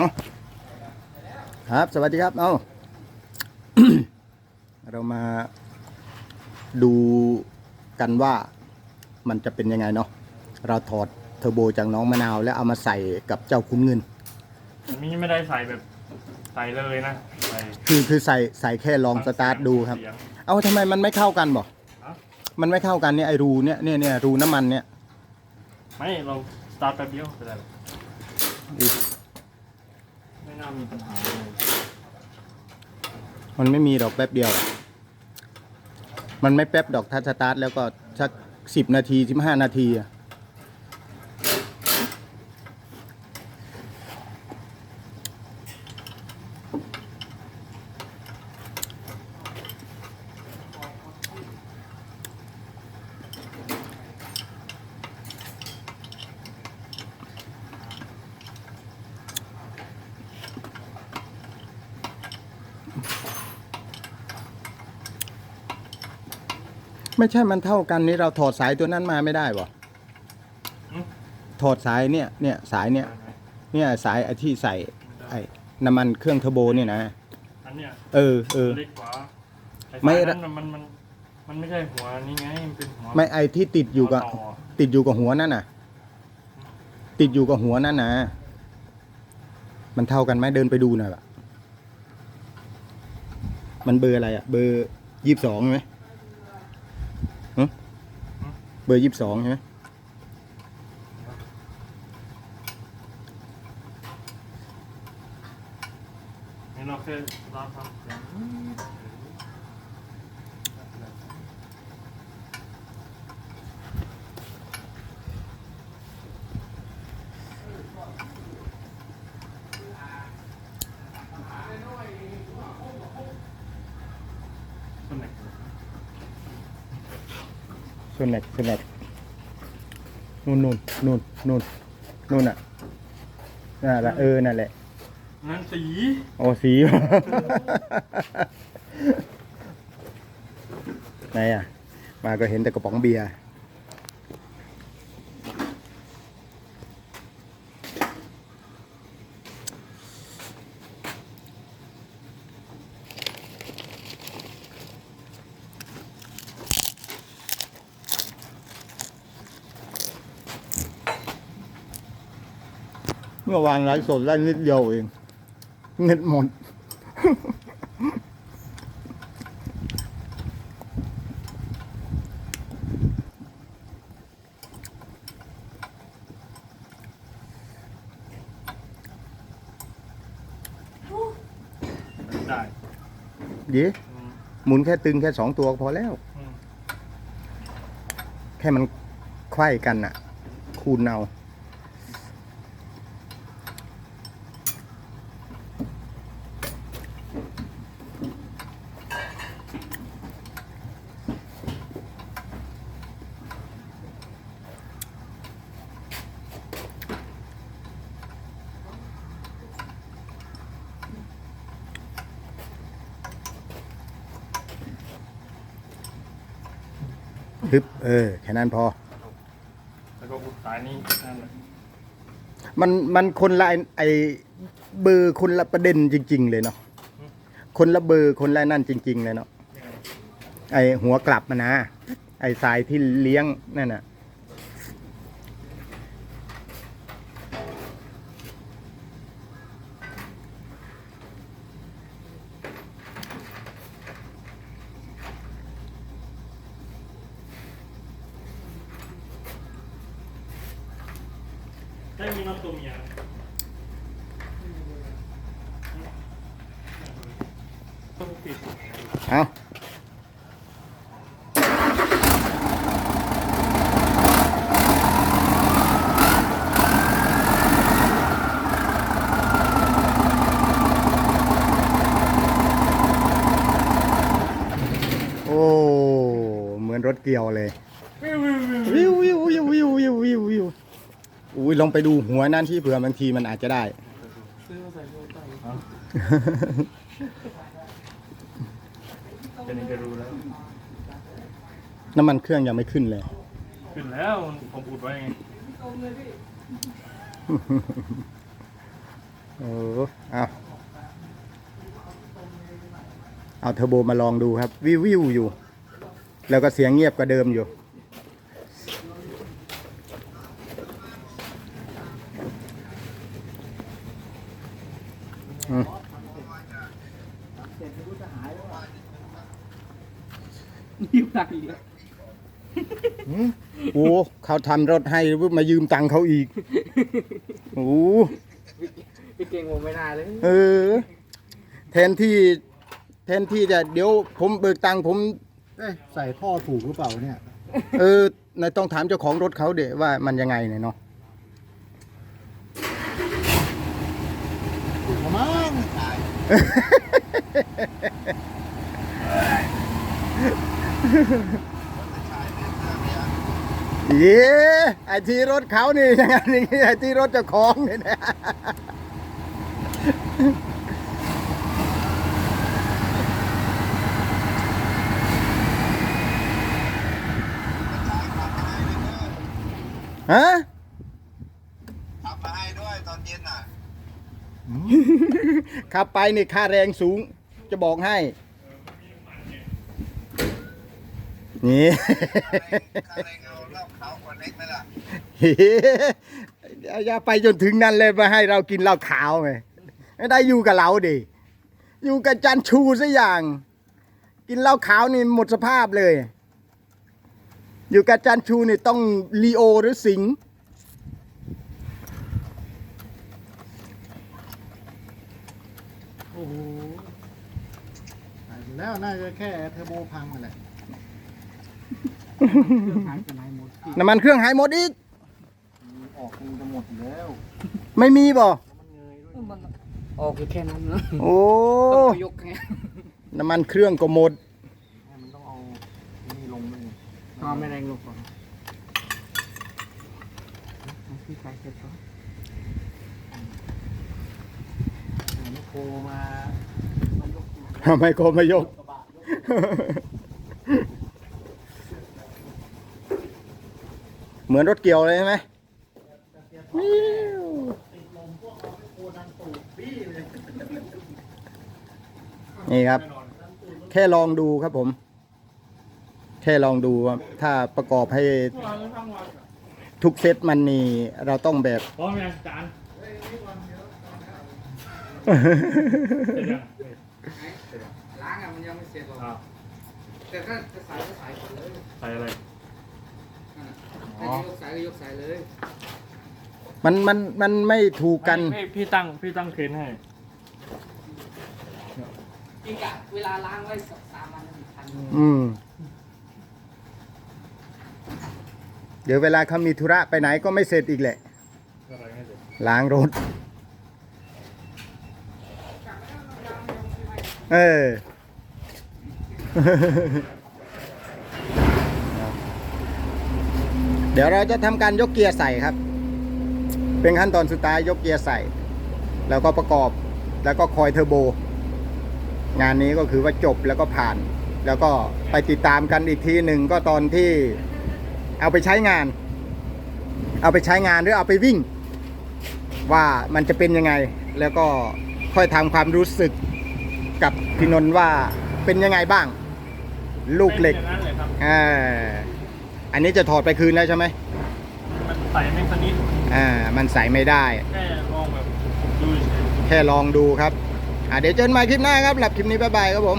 เอาครับ สวัสดีครับ เอาเรามาดูกันว่ามันจะเป็นยังไงเนาะ เราถอดเทอร์โบจากน้องมะนาว แล้วเอามาใส่กับเจ้าคุ้นเงินอันนี้ไม่ได้ใส่แบบใส่เลยนะใส่คือคือใส่ใส่แค่ลองสตาร์ทดูครับ เสียง เอาทำไมมันไม่เข้ากันบ่ฮะ มันไม่เข้ากันเนี่ยไอรูเนี่ยเนี่ยเนี่ยรูน้ำมันเนี่ย ไม่เราสตาร์ทแป๊บเดียวก็ได้หรอกไม่ น่ามีปัญหาเลยมันไม่มีดอกแป๊บเดียว มันไม่แป๊บดอกถ้าสตาร์ทแล้วก็สักสิบนาทีสิบห้านาทีอะ ไม่ใช่มันเท่ากันนี่เราถอดสายตัวนั้นมาไม่ได้บ่ถอดสายเนี่ยเนี่ยสายเนี่ยเนี่ยสายไอ้ที่ใส่ไอ้น้ำมันเครื่องเทอร์โบเนี่ยนะอันเนี้ยเออเออเล็กกว่าอ้ไม่สายนั้นน่ะมันมันมันไม่ใช่หัวนี่ไงมันเป็นหัวไม่ไอ้ที่ติดอยู่กับหัวต่อติดอยู่กับหัวนั่นน่ะ ติดอยู่กับหัวนั่นนะมันเท่ากันไหมเดินไปดูหน่อยละมันเบอร์อะไรอะเบอร์ยี่สิบสองใช่ไหมหึเบอร์ยี่สิบสองใช่ไหมนี่เราเค่สตาร์ททำสียงคนไหน ส่วนไหนส่วนไหนนู่นนู่นนู่นนู่นนู่นอะนั่นแหละเออนั่นแหละนั่นสีโอ้สีไหนอะ มาก็เห็นแต่กระป๋องเบียร์ เมื่อวานไลฟ์สดได้นิดเดียวเองเน็ตหมด ได้เย้อืมหมุนแค่ตึงแค่สองตัวก็พอแล้ว อืม แค่มันไขว้กันอะคูณเอา ฮึบเออแค่นั้นพอ แล้วก็อุดสายนี้นั่นแหละมันมันคนละไอ้ไอเบอร์คนละประเด็นจริง ๆ เลยเนาะคนละเบอร์คนละนั่นจริง ๆ เลยเนาะไอหัวกลับมานะ ไอสายที่เลี้ยงนั่นน่ะ ได้มีน้ำตัวเมียต้องติดเอาโอ้ เหมือนรถเกี่ยวเลยวิววิววิววิววิววิววิววิว อุ้ยลองไปดูหัวนั่นที่เผื่อบางทีมันอาจจะได้ ซื้อมาใส่โซ่ใต้จะนี่จะรู้แล้ว น้ำมันเครื่องยังไม่ขึ้นเลย ขึ้นแล้วผมอุดไว้ไงเออเอาเอาเทอร์โบมาลองดูครับ วิววิวอยู่ แล้วก็เสียงเงียบกว่าเดิมอยู่ ยิ้มตังค์อีกแล้วโอ้เขาทำรถให้มายืมตังค์เขาอีกโอ้พี่เก่งผมไม่ได้เลย เออ แทนที่ แทนที่จะเดี๋ยวผมเบิกตังค์ผม เอ๊ะใส่ท่อถูกหรือเปล่าเนี่ย เออนายต้องถามเจ้าของรถเขาเดี๋ยวว่ามันยังไงเนี่ยเนาะ ถูกแล้วมั้งตาย เย้ไอที่รถเขานี่อย่างนั้นนี่ไอที่รถเจ้าของนี่นะฮะ ขับมาให้ด้วยตอนเย็นอะ ขับไปนี่ค่าแรงสูง จะบอกให้ นี่ค่าแรงเอาเหล้าขาวขวดเล็กไหมล่ะอย่าไปจนถึงนั้นเลยมาให้เรากินเหล้าขาวไงไม่ได้อยู่กับเราดิ อยู่กับจันชูซะอย่าง กินเหล้าขาวนี่หมดสภาพเลย อยู่กับจันชูนี่ต้องลีโอหรือสิงห์ โอ้โหตายไปแล้วน่าจะแค่เทอร์โบพังนั่นแหละเครื่องหายไปไหนหมดพี่น้ำมันเครื่องหายหมดอีก ออกมันจะหมดอยู่แล้วไม่มีบ่มันออกอยู่แค่นั้นนะโอ้ ต้องไปยกไงน้ำมันเครื่องก็หมด ให้มันต้องเอานี่ลงเลยนอนไม่แรงลงก่อนเอาพี่ไปเสร็จก่อนแต่ไโคมามันยกทำไมก็ไม่ยก กระบะยกเหมือนรถเกี่ยวเลยใช่ไหมนี่ครับ แค่ลองดูครับผม แค่ลองดูว่าถ้าประกอบให้ทุกเซตมันนี่เราต้องแบบพร้อมยังจาน เสร็จยังล้างอะมันยังไม่เสร็จหรอกอ้าวแต่ถ้าจะใส่ก็ใส่ก่อนเลยใส่อะไร นั่นน่ะถ้ายกสายก็ยกสายเลยมันมันมันไม่ถูกกันไม่พี่ตั้งพี่ตั้งเคนให้ จริงอะเวลาล้างไว้สองสามวันถึงพันอืม เดี๋ยวเวลาเขามีธุระไปไหนก็ไม่เสร็จอีกแหละ อะไรไม่เสร็จล้างรถ เออเดี๋ยวเราจะทำการยกเกียร์ใส่ครับ เป็นขั้นตอนสุดท้ายยกเกียร์ใส่ แล้วก็ประกอบแล้วก็คอยเทอร์โบ งานนี้ก็คือว่าจบแล้วก็ผ่าน แล้วก็ไปติดตามกันอีกทีหนึ่งก็ตอนที่เอาไปใช้งาน เอาไปใช้งานหรือเอาไปวิ่ง ว่ามันจะเป็นยังไง แล้วก็ค่อยทำความรู้สึก กับพี่นนท์ว่าเป็นยังไงบ้าง ลูกเหล็กป็นอย่างนั้นเลยครับ อ่าอันนี้จะถอดไปคืนแล้วใช่ไหมมันใส่ไม่สนิทอ่ามันใส่ไม่ได้ แค่ลองแบบดูเฉย แค่ลองดูครับอ่าเดี๋ยวเจอกันใหม่คลิปหน้าครับหลับคลิปนี้บ๊ายบายครับผม